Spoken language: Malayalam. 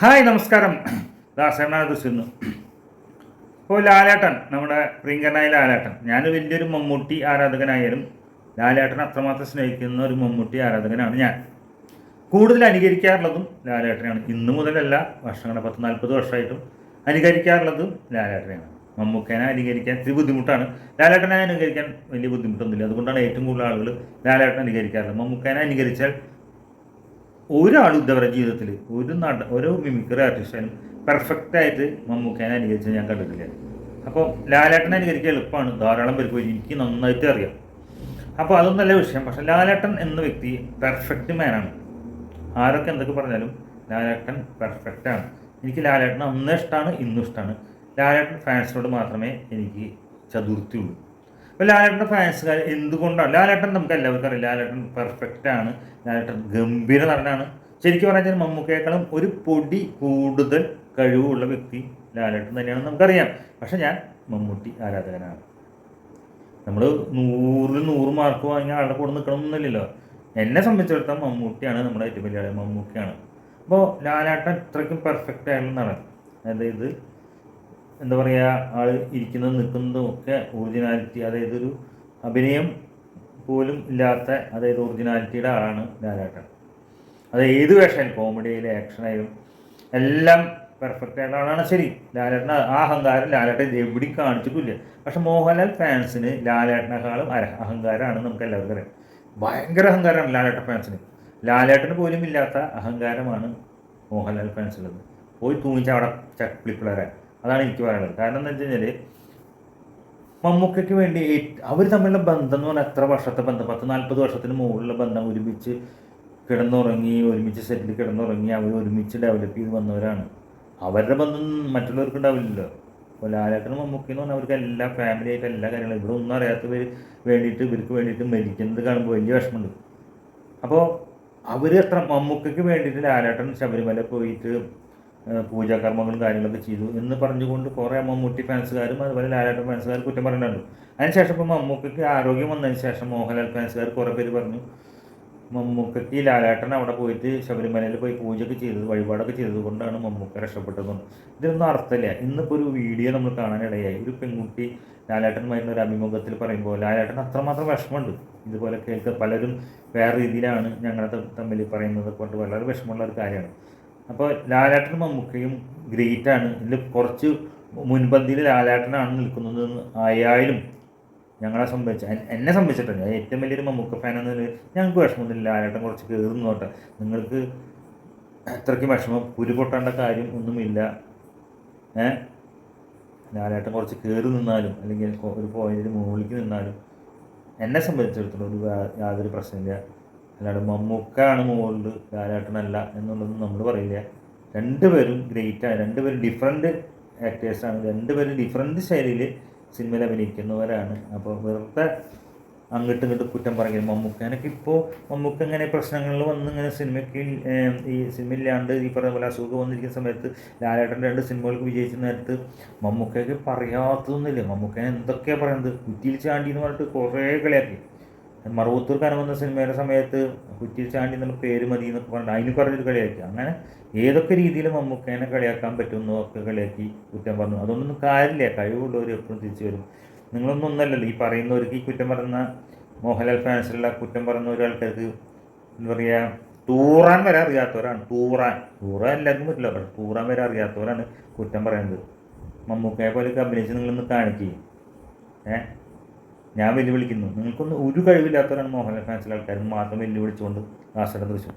ഹായ് നമസ്കാരം. ദാസേണാണ് തൃശ്ശൂർന്ന് ഇപ്പോൾ ലാലേട്ടൻ നമ്മുടെ പ്രിയങ്കരനായ ലാലേട്ടൻ. ഞാൻ വലിയൊരു മമ്മൂട്ടി ആരാധകനായാലും ലാലേട്ടൻ അത്രമാത്രം സ്നേഹിക്കുന്ന ഒരു മമ്മൂട്ടി ആരാധകനാണ് ഞാൻ. കൂടുതൽ അനുകരിക്കാറുള്ളതും ലാലേട്ടനാണ് ഇന്നു മുതലല്ല വർഷങ്ങളെ പത്ത് നാൽപ്പത് വർഷമായിട്ടും അനുകരിക്കാറുള്ളതും ലാലേട്ടനെയാണ്. മമ്മൂക്കേനെ അനുകരിക്കാൻ ഇത്തിരി ബുദ്ധിമുട്ടാണ്. ലാലേട്ടനെ അനുകരിക്കാൻ വലിയ ബുദ്ധിമുട്ടൊന്നുമില്ല. അതുകൊണ്ടാണ് ഏറ്റവും കൂടുതൽ ആളുകൾ ലാലേട്ടനെ അനുകരിക്കാറുള്ളത്. മമ്മൂക്കേനെ അനുകരിച്ചാൽ ഒരാളും ഇതവരുടെ ജീവിതത്തിൽ ഒരു നട ഒരു മിമിക്രി ആർട്ടിസ്റ്റായാലും പെർഫെക്റ്റ് ആയിട്ട് മമ്മൂക്കേനെ അനുകരിച്ച് ഞാൻ കണ്ടിട്ടില്ല. അപ്പോൾ ലാലേട്ടനെ അനുകരിക്കാൻ എളുപ്പമാണ്. ധാരാളം പേർക്ക് എനിക്ക് നന്നായിട്ട് അറിയാം. അപ്പോൾ അതൊന്നല്ല വിഷയം. പക്ഷെ ലാലേട്ടൻ എന്ന വ്യക്തി പെർഫെക്റ്റ് മാനാണ് ആരൊക്കെ എന്തൊക്കെ പറഞ്ഞാലും ലാലേട്ടൻ പെർഫെക്റ്റാണ് എനിക്ക് ലാലേട്ടൻ അന്ന് ഇഷ്ടമാണ് ഇന്നും ഇഷ്ടമാണ് ലാലേട്ടൻ ഫാൻസിനോട് മാത്രമേ എനിക്ക് ചതുർത്ഥിയുള്ളൂ. അപ്പോൾ ലാലേട്ടന്റെ ഫാൻസുകാർ എന്തുകൊണ്ടാണ്? ലാലേട്ടൻ നമുക്ക് എല്ലാവർക്കും അറിയാം. ലാലേട്ടൻ പെർഫെക്റ്റ് ആണ്. ലാലേട്ടൻ ഗംഭീര നടനാണ്. ശരിക്കും പറഞ്ഞാൽ മമ്മൂക്കയേക്കാളും ഒരു പൊടി കൂടുതൽ കഴിവുള്ള വ്യക്തി ലാലേട്ടൻ തന്നെയാണെന്ന് നമുക്കറിയാം. പക്ഷെ ഞാൻ മമ്മൂട്ടി ആരാധകനാണ്. നമ്മൾ നൂറിൽ നൂറ് മാർക്ക് വാങ്ങി ആളുടെ കൂടെ നിൽക്കണമെന്നില്ലല്ലോ എന്നെ സംബന്ധിച്ചിടത്തോളം മമ്മൂട്ടിയാണ് നമ്മുടെ ഏറ്റവും വലിയ ആൾ മമ്മൂട്ടിയാണ് അപ്പോൾ ലാലാട്ടൻ ഇത്രയ്ക്കും പെർഫെക്റ്റ് ആയുള്ള നടൻ. അതായത് എന്താ പറയുക ആൾ ഇരിക്കുന്നതും നിൽക്കുന്നതും ഒക്കെ ഒറിജിനാലിറ്റി അതായത് ഒരു അഭിനയം പോലും ഇല്ലാത്ത അതായത് ഒറിജിനാലിറ്റിയുടെ ആളാണ് ലാലേട്ടൻ. അത് ഏത് വേഷമായാലും കോമഡിയിലും ആക്ഷനായാലും എല്ലാം പെർഫെക്റ്റ് ആയിട്ടുള്ള ആളാണ്. ശരി ലാലേട്ടൻ ആ അഹങ്കാരം ലാലേട്ടൻ എവിടെയും കാണിച്ചിട്ടില്ല. പക്ഷെ മോഹൻലാൽ ഫാൻസിന് ലാലേട്ടനേക്കാളും അര അഹങ്കാരമാണ് നമുക്ക് എല്ലാവർക്കും അറിയാം. ഭയങ്കര അഹങ്കാരമാണ് ലാലേട്ടൻ ഫാൻസിന് ലാലേട്ടന് പോലും ഇല്ലാത്ത അഹങ്കാരമാണ് മോഹൻലാൽ ഫാൻസിലുള്ളത് പോയി തൂങ്ങിച്ച അവിടെ ചപ്പിളിപ്പിളരാൻ അതാണ് എനിക്ക് പറയാനുള്ളത് കാരണം എന്താ വെച്ച് കഴിഞ്ഞാൽ മമ്മൂക്കയ്ക്ക് വേണ്ടി അവർ തമ്മിലുള്ള ബന്ധം എന്ന് പറഞ്ഞാൽ എത്ര വർഷത്തെ ബന്ധം? പത്ത് നാൽപ്പത് വർഷത്തിന് മുകളിലുള്ള ബന്ധം ഒരുമിച്ച് കിടന്നുറങ്ങി ഒരുമിച്ച് സെറ്റിൽ കിടന്നുറങ്ങി അവർ ഒരുമിച്ച് ഡെവലപ്പ് ചെയ്ത് വന്നവരാണ്. അവരുടെ ബന്ധം മറ്റുള്ളവർക്ക് ഉണ്ടാവില്ലല്ലോ. അപ്പോൾ ലാലേട്ടനും മമ്മൂക്കി എന്ന് പറഞ്ഞാൽ അവർക്ക് എല്ലാ ഫാമിലി ആയിട്ട് എല്ലാ കാര്യങ്ങളും ഇവിടെ ഒന്നും അറിയാത്തവർ വേണ്ടിയിട്ട് ഇവർക്ക് വേണ്ടിയിട്ട് മരിക്കുന്നത് കാണുമ്പോൾ വലിയ വിഷമമുണ്ട്. അപ്പോൾ അവർ എത്ര മമ്മൂക്കയ്ക്ക് വേണ്ടിയിട്ട് ലാലേട്ടൻ ശബരിമല പോയിട്ട് പൂജാകർമ്മങ്ങളും കാര്യങ്ങളൊക്കെ ചെയ്തു എന്ന് പറഞ്ഞുകൊണ്ട് കുറേ മമ്മൂട്ടി ഫാൻസുകാരും അതുപോലെ ലാലേട്ടൻ ഫാൻസുകാർ കുറ്റം പറയുന്നുണ്ട് അതിനുശേഷം ഇപ്പോൾ മമ്മൂക്കയ്ക്ക് ആരോഗ്യം വന്നതിന് ശേഷം മോഹൻലാൽ ഫാൻസുകാർ കുറേ പേര് പറഞ്ഞു മമ്മൂക്കയ്ക്ക് ലാലേട്ടൻ അവിടെ പോയിട്ട് ശബരിമലയിൽ പോയി പൂജയൊക്കെ ചെയ്തത് വഴിപാടൊക്കെ ചെയ്തത് കൊണ്ടാണ് മമ്മൂക്ക രക്ഷപ്പെട്ടതെന്ന് ഇതിനൊന്നും അർത്ഥമില്ല. ഇന്നിപ്പോൾ ഒരു വീഡിയോ നമ്മൾ കാണാനിടയായി. ഒരു പെൺകുട്ടി ലാലേട്ടനുമായിരുന്ന ഒരു അഭിമുഖത്തിൽ പറയുമ്പോൾ ലാലേട്ടൻ അത്രമാത്രം വിഷമമുണ്ട്. ഇതുപോലെ കേൾക്കുക പലരും വേറെ രീതിയിലാണ് ഞങ്ങളെ തമ്മിൽ പറയുന്നത് കൊണ്ട് വളരെ വിഷമമുള്ള ഒരു കാര്യമാണ്. അപ്പോൾ ലാലേട്ടനും മമ്മൂക്കയും ആണ് ഇതിൽ കുറച്ച് മുൻപന്തിയിൽ ലാലേട്ടനാണ് നിൽക്കുന്നത് ആയാലും ഞങ്ങളെ സംബന്ധിച്ച് എന്നെ സംബന്ധിച്ചിട്ടുണ്ട് ഞാൻ ഏറ്റവും വലിയൊരു മമ്മൂക്ക ഫാൻ എന്ന നിലയിൽ ഞങ്ങൾക്ക് വിഷമമൊന്നുമില്ല. ലാലേട്ടൻ കുറച്ച് കയറുന്നു നോട്ടെ നിങ്ങൾക്ക് അത്രയ്ക്ക് വിഷമം പൊട്ടേണ്ട കാര്യം ഒന്നുമില്ല. ഏ? ലാലേട്ടൻ കുറച്ച് കയറി നിന്നാലും അല്ലെങ്കിൽ ഒരു പോയിന്റിൽ മുകളിലേക്ക് നിന്നാലും എന്നെ സംബന്ധിച്ചിടത്തോളം ഒരു യാതൊരു പ്രശ്നമില്ല അല്ലാണ്ട് മമ്മൂക്കാണ് മുകളിൽ ലാലേട്ടനല്ല എന്നുള്ളതൊന്നും നമ്മൾ പറയില്ല. രണ്ടുപേരും ഗ്രേറ്റാണ് രണ്ടുപേരും ഡിഫറെന്റ് ആക്ടേഴ്സാണ് രണ്ടുപേരും ഡിഫറെന്റ് ശൈലിയിൽ സിനിമയിൽ അഭിനയിക്കുന്നവരാണ്. അപ്പോൾ വെറുതെ അങ്ങോട്ടും ഇങ്ങോട്ട് കുറ്റം പറയും മമ്മൂക്കാനൊക്കെ ഇപ്പോൾ മമ്മൂക്ക ഇങ്ങനെ പ്രശ്നങ്ങളിൽ വന്ന് ഇങ്ങനെ സിനിമയ്ക്ക് ഈ സിനിമ ഇല്ലാണ്ട് ഈ പറയുന്ന പോലെ അസുഖം വന്നിരിക്കുന്ന സമയത്ത് ലാലേട്ടന്റെ രണ്ട് സിനിമകൾക്ക് വിജയിച്ച നേരത്ത് മമ്മൂക്കയ്ക്ക് പറയാത്തതൊന്നുമില്ല മമ്മൂക്കനെ എന്തൊക്കെയാണ് പറയുന്നത്? കുറ്റിയിൽ ചാണ്ടി എന്ന് പറഞ്ഞിട്ട് കുറേ കളിയാക്കി. മറുപത്തൂർ കാരണം വന്ന സിനിമയുടെ സമയത്ത് കുറ്റി ചാണ്ടി എന്നുള്ള പേര് മതി എന്നൊക്കെ പറഞ്ഞു അതിന് പറഞ്ഞൊരു കളിയാക്കി. അങ്ങനെ ഏതൊക്കെ രീതിയിൽ മമ്മൂക്കേനെ കളിയാക്കാൻ പറ്റുമെന്നോ ഒക്കെ കളിയാക്കി കുറ്റം പറഞ്ഞു. അതൊന്നും കാര്യമില്ല. കഴിവുള്ളവർ എപ്പോഴും തിരിച്ചു വരും. നിങ്ങളൊന്നും ഒന്നല്ലല്ലോ. ഈ പറയുന്നവർക്ക് ഈ കുറ്റം പറഞ്ഞ മോഹൻലാൽ ഫാൻസിലുള്ള കുറ്റം പറയുന്ന ഒരാൾക്കാർക്ക് എന്താ പറയുക തൂറാൻ വരെ അറിയാത്തവരാണ്. തൂറാൻ. തൂറാൻ എല്ലാവർക്കും പറ്റില്ല. പക്ഷേ തൂറാൻ വരെ അറിയാത്തവരാണ് കുറ്റം പറയുന്നത്. മമ്മൂക്കയെ പോലെ അഭിനയിച്ച് നിങ്ങളൊന്ന് കാണിക്കുകയും ഏ? ഞാൻ വെല്ലുവിളിക്കുന്നു. നിങ്ങൾക്കൊന്നും ഒരു കഴിവില്ലാത്തവരാണ് മോഹൻലാൽ ഫാൻസിലെ ആൾക്കാർ. മാത്രം വെല്ലുവിളിച്ചുകൊണ്ട് ആശ്രദ്ധ ദൃശ്യം.